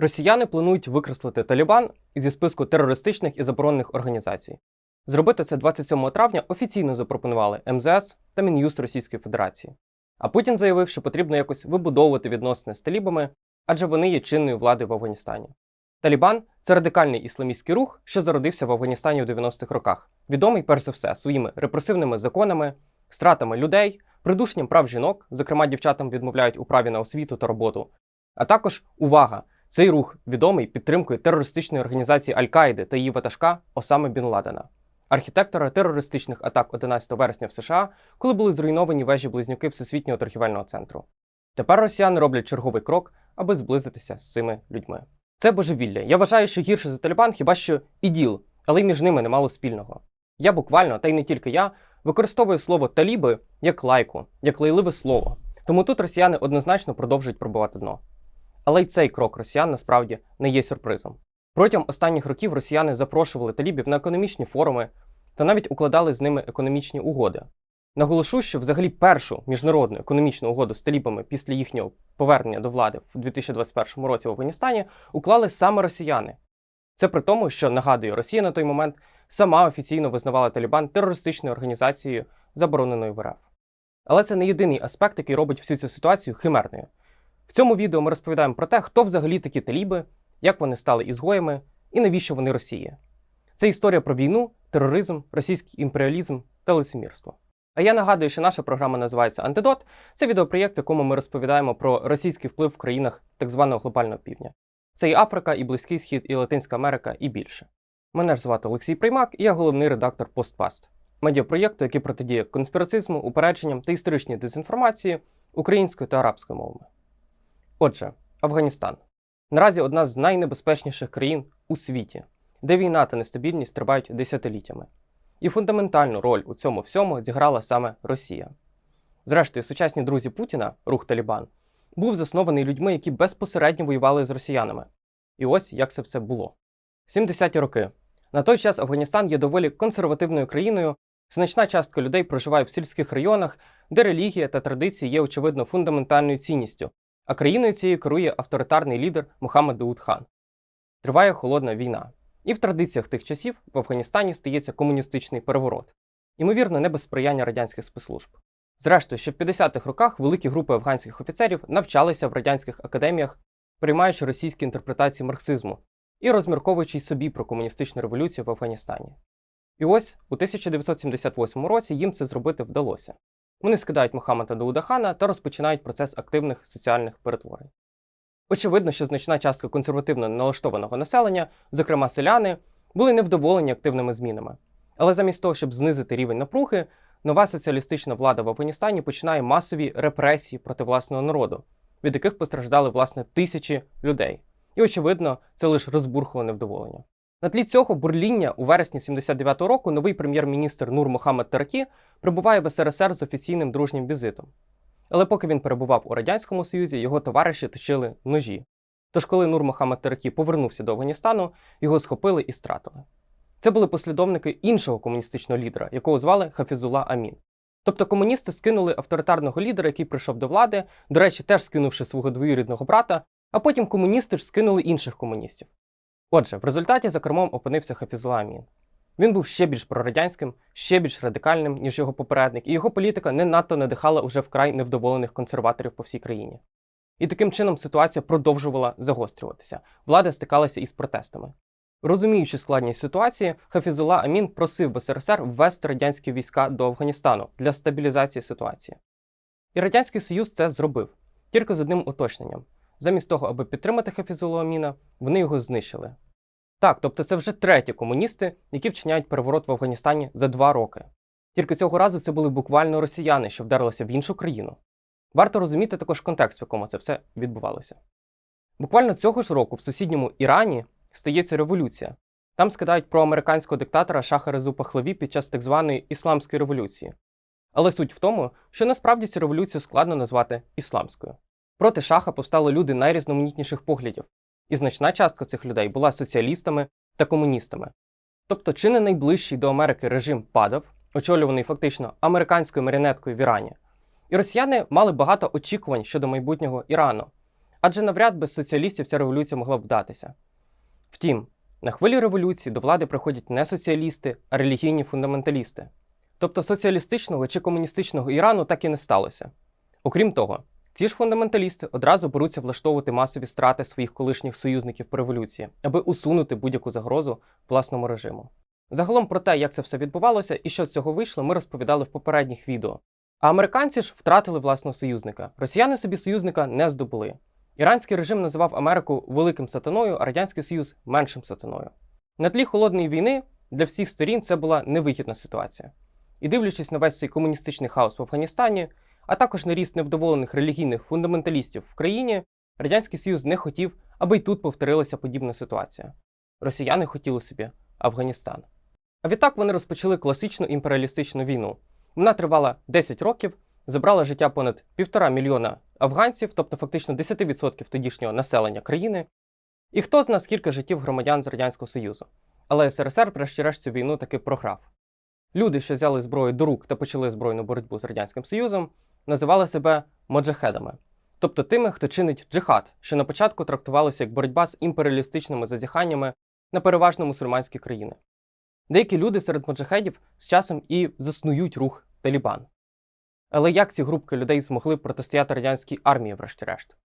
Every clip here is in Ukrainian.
Росіяни планують викреслити Талібан зі списку терористичних і заборонених організацій. Зробити це 27 травня офіційно запропонували МЗС та Мін'юст Російської Федерації. А Путін заявив, що потрібно якось вибудовувати відносини з талібами, адже вони є чинною владою в Афганістані. Талібан це радикальний ісламістський рух, що зародився в Афганістані у 90-х роках, відомий перш за все своїми репресивними законами, стратами людей, придушенням прав жінок, зокрема дівчатам відмовляють у праві на освіту та роботу. А також увага! Цей рух відомий підтримкою терористичної організації Аль-Каїди та її ватажка Осами Бін Ладена, архітектора терористичних атак 11 вересня в США, коли були зруйновані вежі близнюки Всесвітнього торгівельного центру. Тепер росіяни роблять черговий крок, аби зблизитися з цими людьми. Це божевілля. Я вважаю, що гірше за Талібан хіба що іділ, але й між ними немало спільного. Я буквально, та й не тільки я, використовую слово таліби як лайку, як лайливе слово. Тому тут росіяни однозначно продовжують пробувати дно. Але й цей крок росіян насправді не є сюрпризом. Протягом останніх років росіяни запрошували талібів на економічні форуми та навіть укладали з ними економічні угоди. Наголошу, що взагалі першу міжнародну економічну угоду з талібами після їхнього повернення до влади в 2021 році в Афганістані уклали саме росіяни. Це при тому, що нагадую, Росія на той момент сама офіційно визнавала Талібан терористичною організацією, забороненою в РФ. Але це не єдиний аспект, який робить всю цю ситуацію химерною. В цьому відео ми розповідаємо про те, хто взагалі такі таліби, як вони стали ізгоями і навіщо вони Росії. Це історія про війну, тероризм, російський імперіалізм та лицемірство. А я нагадую, що наша програма називається Антидот. Це відеопроєкт, в якому ми розповідаємо про російський вплив в країнах так званого глобального півдня. Це і Африка, і Близький Схід, і Латинська Америка, і більше. Мене ж звати Олексій Приймак, і я головний редактор Постпаст, медіапроєкту, який протидіє конспірацизму, упередженням та історичній дезінформації українською та арабською мовами. Отже, Афганістан наразі одна з найнебезпечніших країн у світі, де війна та нестабільність тривають десятиліттями. І фундаментальну роль у цьому всьому зіграла саме Росія. Зрештою, сучасні друзі Путіна, рух Талібан, був заснований людьми, які безпосередньо воювали з росіянами. І ось як це все було. 70-ті роки. На той час Афганістан є доволі консервативною країною. Значна частка людей проживає в сільських районах, де релігія та традиції є, очевидно, фундаментальною цінністю, а країною цією керує авторитарний лідер Мухаммед Дауд хан. Триває холодна війна. І в традиціях тих часів в Афганістані стається комуністичний переворот, ймовірно, не без сприяння радянських спецслужб. Зрештою, ще в 50-х роках великі групи афганських офіцерів навчалися в радянських академіях, приймаючи російські інтерпретації марксизму і розмірковуючи й собі про комуністичну революцію в Афганістані. І ось у 1978 році їм це зробити вдалося. Вони скидають Мухаммада Даудахана та розпочинають процес активних соціальних перетворень. Очевидно, що значна частка консервативно налаштованого населення, зокрема селяни, були невдоволені активними змінами. Але замість того, щоб знизити рівень напруги, нова соціалістична влада в Афганістані починає масові репресії проти власного народу, від яких постраждали власне тисячі людей. І, очевидно, це лише розбурхало невдоволення. На тлі цього бурління у вересні 79-го року новий прем'єр-міністр Нур Мохаммед Таракі прибуває в СРСР з офіційним дружнім візитом. Але поки він перебував у Радянському Союзі, його товариші точили ножі. Тож, коли Нур Мохаммед Таракі повернувся до Афганістану, його схопили і стратили. Це були послідовники іншого комуністичного лідера, якого звали Хафізула Амін. Тобто комуністи скинули авторитарного лідера, який прийшов до влади, до речі, теж скинувши свого двоюрідного брата, а потім комуністи ж скинули інших комуністів. Отже, в результаті за кермом опинився Хафізула Амін. Він був ще більш прорадянським, ще більш радикальним, ніж його попередник, і його політика не надто надихала уже вкрай невдоволених консерваторів по всій країні. І таким чином ситуація продовжувала загострюватися. Влада стикалася із протестами. Розуміючи складність ситуації, Хафізула Амін просив в СРСР ввести радянські війська до Афганістану для стабілізації ситуації. І Радянський Союз це зробив, тільки з одним уточненням. Замість того, аби підтримати Хафізулу Аміна, вони його знищили. Так, тобто це вже треті комуністи, які вчиняють переворот в Афганістані за два роки. Тільки цього разу це були буквально росіяни, що вдарилися в іншу країну. Варто розуміти також контекст, в якому це все відбувалося. Буквально цього ж року в сусідньому Ірані стається революція. Там скидають про американського диктатора Шаха Резу під час так званої Ісламської революції. Але суть в тому, що насправді цю революцію складно назвати ісламською. Проти шаха повстали люди найрізноманітніших поглядів, і значна частка цих людей була соціалістами та комуністами. Тобто, чи не найближчий до Америки режим падав, очолюваний фактично американською маріонеткою в Ірані, і росіяни мали багато очікувань щодо майбутнього Ірану. адже навряд без соціалістів ця революція могла б вдатися. Втім, на хвилі революції до влади приходять не соціалісти, а релігійні фундаменталісти. Тобто соціалістичного чи комуністичного Ірану так і не сталося. Окрім того, ці ж фундаменталісти одразу беруться влаштовувати масові страти своїх колишніх союзників по революції, аби усунути будь-яку загрозу власному режиму. Загалом про те, як це все відбувалося і що з цього вийшло, ми розповідали в попередніх відео. А американці ж втратили власного союзника. Росіяни собі союзника не здобули. Іранський режим називав Америку великим сатаною, а Радянський Союз меншим сатаною. На тлі холодної війни для всіх сторін це була невигідна ситуація. І дивлячись на весь цей комуністичний хаос в Афганістані, а також на ріст невдоволених релігійних фундаменталістів в країні, Радянський Союз не хотів, аби й тут повторилася подібна ситуація. Росіяни хотіли собі Афганістан. А відтак вони розпочали класичну імперіалістичну війну. Вона тривала 10 років, забрала життя понад півтора мільйона афганців, тобто фактично 10% тодішнього населення країни. І хто зна, скільки життів громадян з Радянського Союзу. Але СРСР, врешті-решт, цю війну таки програв. Люди, що взяли зброю до рук та почали збройну боротьбу з Радянським Союзом, називали себе моджахедами, тобто тими, хто чинить джихад, що на початку трактувалося як боротьба з імперіалістичними зазіханнями на переважно мусульманські країни. Деякі люди серед моджахедів з часом і заснують рух Талібан. Але як ці групки людей змогли протистояти радянській армії, врешті-решт?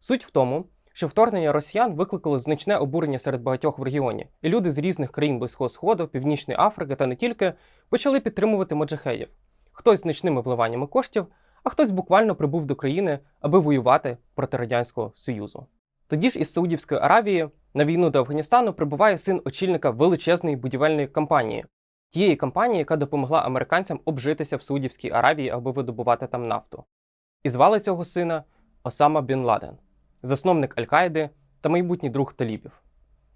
Суть в тому, що вторгнення росіян викликало значне обурення серед багатьох в регіоні, і люди з різних країн Близького Сходу, Північної Африки та не тільки почали підтримувати моджахедів. Хтось значними вливаннями коштів, а хтось буквально прибув до країни, аби воювати проти Радянського Союзу. Тоді ж із Саудівської Аравії на війну до Афганістану прибуває син очільника величезної будівельної компанії, тієї компанії, яка допомогла американцям обжитися в Саудівській Аравії, аби видобувати там нафту. І звали цього сина Осама Бін Ладен, засновник Аль-Каїди та майбутній друг талібів.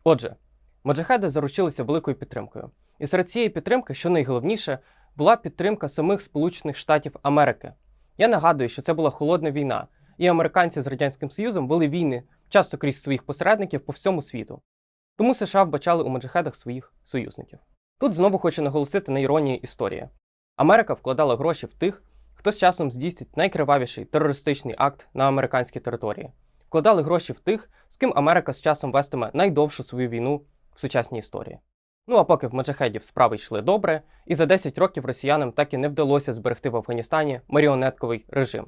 Отже, моджахеди заручилися великою підтримкою. І серед цієї підтримки, що найголовніше, була підтримка самих Сполучених Штатів Америки. Я нагадую, що це була холодна війна, і американці з Радянським Союзом вели війни часто крізь своїх посередників по всьому світу. Тому США вбачали у моджахедах своїх союзників. Тут знову хочу наголосити на іронії історії. Америка вкладала гроші в тих, хто з часом здійснить найкривавіший терористичний акт на американській території. Вкладали гроші в тих, з ким Америка з часом вестиме найдовшу свою війну в сучасній історії. Ну а поки в Маджахедів справи йшли добре, і за 10 років росіянам так і не вдалося зберегти в Афганістані маріонетковий режим.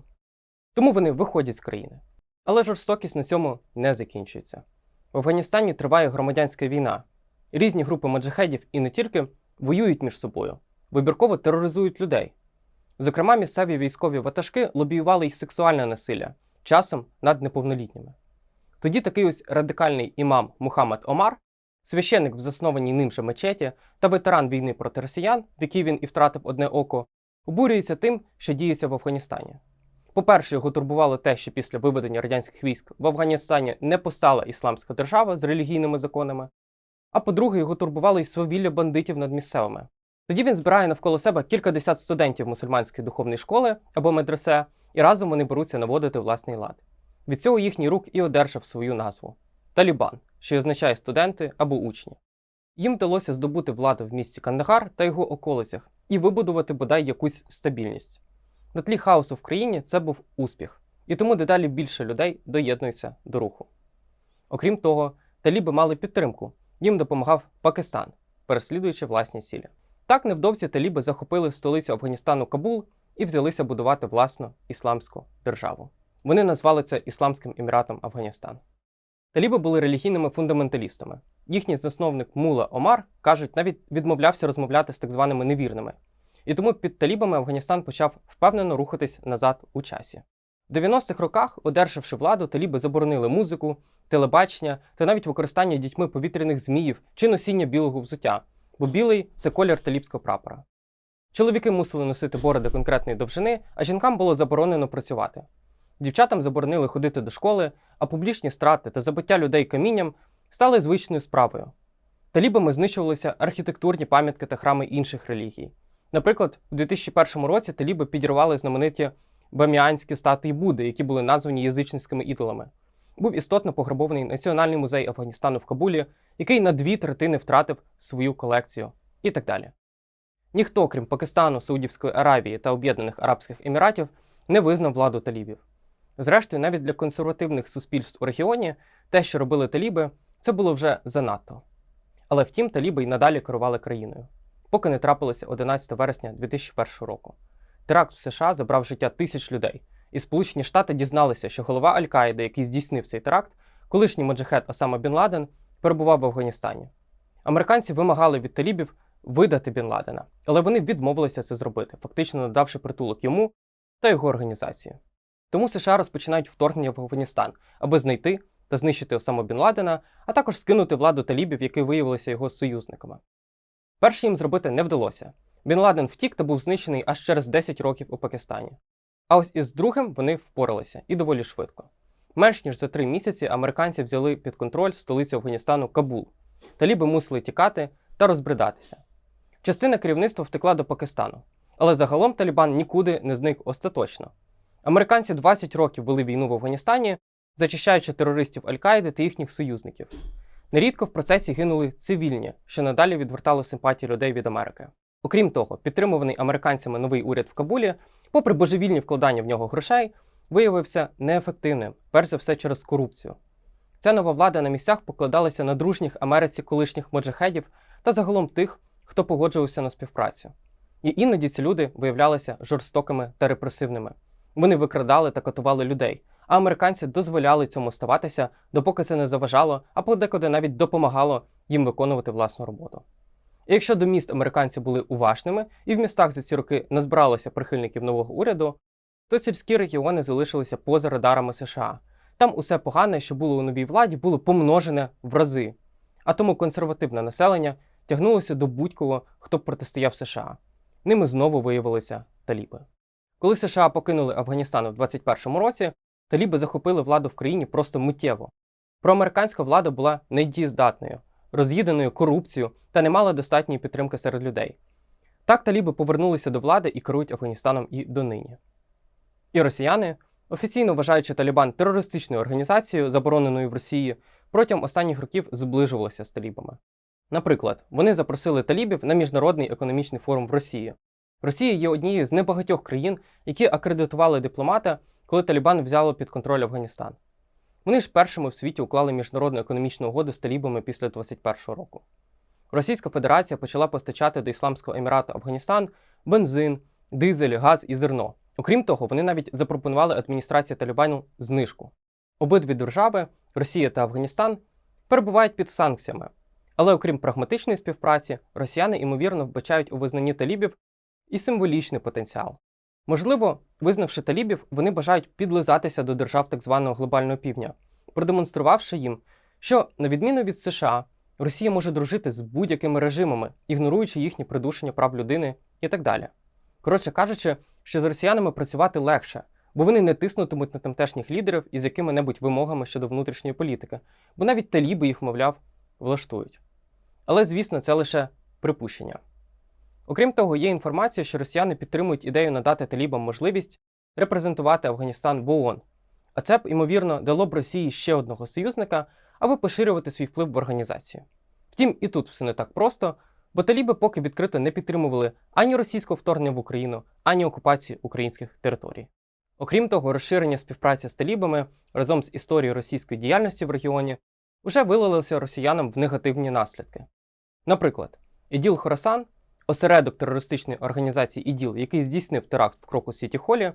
Тому вони виходять з країни. Але жорстокість на цьому не закінчується. В Афганістані триває громадянська війна. Різні групи маджахедів і не тільки воюють між собою, вибірково тероризують людей. Зокрема, місцеві військові ватажки лобіювали їх сексуальне насилля часом над неповнолітніми. Тоді такий ось радикальний імам Мухаммад Омар, священик в заснованій ним же мечеті та ветеран війни проти росіян, в якій він і втратив одне око, обурюється тим, що діється в Афганістані. По-перше, його турбувало те, що після виведення радянських військ в Афганістані не постала ісламська держава з релігійними законами. А по-друге, його турбувало й свавілля бандитів над місцевими. Тоді він збирає навколо себе кількадесят студентів мусульманської духовної школи або медресе, і разом вони беруться наводити власний лад. Від цього їхній рук і одержав свою назву Талібан, що означає студенти або учні. Їм вдалося здобути владу в місті Кандагар та його околицях і вибудувати бодай якусь стабільність. На тлі хаосу в країні це був успіх, і тому дедалі більше людей доєднуються до руху. Окрім того, таліби мали підтримку, їм допомагав Пакистан, переслідуючи власні цілі. Так невдовзі таліби захопили столицю Афганістану Кабул і взялися будувати власну ісламську державу. Вони назвали це Ісламським Еміратом Афганістан. Таліби були релігійними фундаменталістами. Їхній засновник Мула Омар, кажуть, навіть відмовлявся розмовляти з так званими невірними. І тому під талібами Афганістан почав впевнено рухатись назад у часі. В 90-х роках, одержавши владу, таліби заборонили музику, телебачення та навіть використання дітьми повітряних зміїв чи носіння білого взуття, бо білий це колір талібського прапора. Чоловіки мусили носити бороди конкретної довжини, а жінкам було заборонено працювати. Дівчатам заборонили ходити до школи, а публічні страти та забиття людей камінням стали звичною справою. Талібами знищувалися архітектурні пам'ятки та храми інших релігій. Наприклад, у 2001 році таліби підірвали знамениті баміанські статуї Будди, які були названі язичницькими ідолами. Був істотно пограбований Національний музей Афганістану в Кабулі, який на дві третини втратив свою колекцію, і так далі. Ніхто, крім Пакистану, Саудівської Аравії та Об'єднаних Арабських Еміратів, не визнав владу талібів. Зрештою, навіть для консервативних суспільств у регіоні те, що робили таліби, це було вже занадто. Але втім, таліби й надалі керували країною, поки не трапилося 11 вересня 2001 року. Теракт в США забрав життя тисяч людей, і Сполучені Штати дізналися, що голова Аль-Каїди, який здійснив цей теракт, колишній моджахет Осама Бін Ладен, перебував в Афганістані. Американці вимагали від талібів видати Бін Ладена, але вони відмовилися це зробити, фактично надавши притулок йому та його організації. Тому США розпочинають вторгнення в Афганістан, аби знайти та знищити Осаму Бін Ладена, а також скинути владу талібів, які виявилися його союзниками. Перше їм зробити не вдалося. Бін Ладен втік та був знищений аж через 10 років у Пакистані. А ось із другим вони впоралися і доволі швидко. Менш ніж за три місяці американці взяли під контроль столицю Афганістану Кабул. Таліби мусили тікати та розбридатися. Частина керівництва втекла до Пакистану, але загалом Талібан нікуди не зник остаточно. Американці 20 років вели війну в Афганістані, зачищаючи терористів Аль-Каїди та їхніх союзників. Нерідко в процесі гинули цивільні, що надалі відвертало симпатії людей від Америки. Окрім того, підтримуваний американцями новий уряд в Кабулі, попри божевільні вкладання в нього грошей, виявився неефективним, перш за все через корупцію. Ця нова влада на місцях покладалася на дружніх Америці колишніх моджахедів та загалом тих, хто погоджувався на співпрацю. І іноді ці люди виявлялися жорстокими та репресивними. Вони викрадали та катували людей, а американці дозволяли цьому ставатися, допоки це не заважало, а подекуди навіть допомагало їм виконувати власну роботу. І якщо до міст американці були уважними і в містах за ці роки не збиралося прихильників нового уряду, то сільські регіони залишилися поза радарами США. Там усе погане, що було у новій владі, було помножене в рази. А тому консервативне населення тягнулося до будь-кого, хто протистояв США. Ними знову виявилися таліби. Коли США покинули Афганістан у 21-му році, таліби захопили владу в країні просто миттєво. Проамериканська влада була недієздатною, роз'їденою корупцією та не мала достатньої підтримки серед людей. Так таліби повернулися до влади і керують Афганістаном і донині. І росіяни, офіційно вважаючи Талібан терористичною організацією, забороненою в Росії, протягом останніх років зближувалися з талібами. Наприклад, вони запросили талібів на міжнародний економічний форум в Росії. Росія є однією з небагатьох країн, які акредитували дипломата, коли Талібан взяло під контроль Афганістан. Вони ж першими в світі уклали міжнародну економічну угоду з талібами після 21-го року. Російська Федерація почала постачати до Ісламського Емірату Афганістан бензин, дизель, газ і зерно. Окрім того, вони навіть запропонували адміністрації Талібану знижку. Обидві держави, Росія та Афганістан, перебувають під санкціями. Але окрім прагматичної співпраці, росіяни ймовірно вбачають у визнанні талібів і символічний потенціал. Можливо, визнавши талібів, вони бажають підлизатися до держав так званого глобального півдня, продемонструвавши їм, що, на відміну від США, Росія може дружити з будь-якими режимами, ігноруючи їхні придушення прав людини і так далі. Коротше кажучи, що з росіянами працювати легше, бо вони не тиснутимуть на тамтешніх лідерів із якими-небудь вимогами щодо внутрішньої політики, бо навіть таліби їх, мовляв, влаштують. Але, звісно, це лише припущення. Окрім того, є інформація, що росіяни підтримують ідею надати талібам можливість репрезентувати Афганістан в ООН. А це б, ймовірно, дало б Росії ще одного союзника, аби поширювати свій вплив в організацію. Втім, і тут все не так просто, бо таліби поки відкрито не підтримували ані російського вторгнення в Україну, ані окупації українських територій. Окрім того, розширення співпраці з талібами разом з історією російської діяльності в регіоні вже вилилося росіянам в негативні наслідки. Наприклад, Іділ Хорасан, осередок терористичної організації ІДІЛ, який здійснив теракт в Кроку Сіті Холі,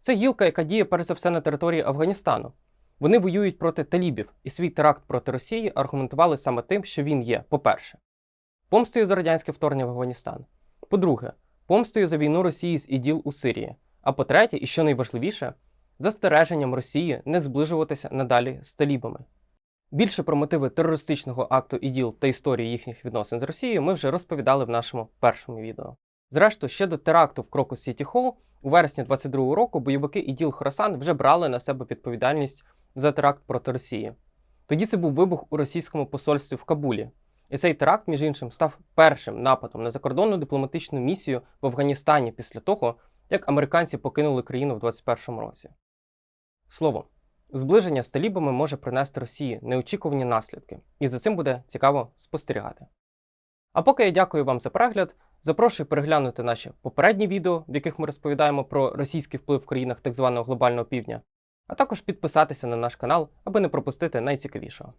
це гілка, яка діє перш за все на території Афганістану. Вони воюють проти талібів, і свій теракт проти Росії аргументували саме тим, що він є, по-перше, помстою за радянське вторгнення в Афганістан. По-друге, помстою за війну Росії з ІДІЛ у Сирії. А по-третє, і що найважливіше, застереженням Росії не зближуватися надалі з талібами. Більше про мотиви терористичного акту ІДІЛ та історії їхніх відносин з Росією ми вже розповідали в нашому першому відео. Зрештою, ще до теракту в Крокус Сіті Холл у вересні 22-го року бойовики ІДІЛ Хоросан вже брали на себе відповідальність за теракт проти Росії. Тоді це був вибух у російському посольстві в Кабулі. І цей теракт, між іншим, став першим нападом на закордонну дипломатичну місію в Афганістані після того, як американці покинули країну в 21-му році. Словом, зближення з талібами може принести Росії неочікувані наслідки, і за цим буде цікаво спостерігати. А поки я дякую вам за перегляд, запрошую переглянути наші попередні відео, в яких ми розповідаємо про російський вплив в країнах так званого глобального півдня, а також підписатися на наш канал, аби не пропустити найцікавішого.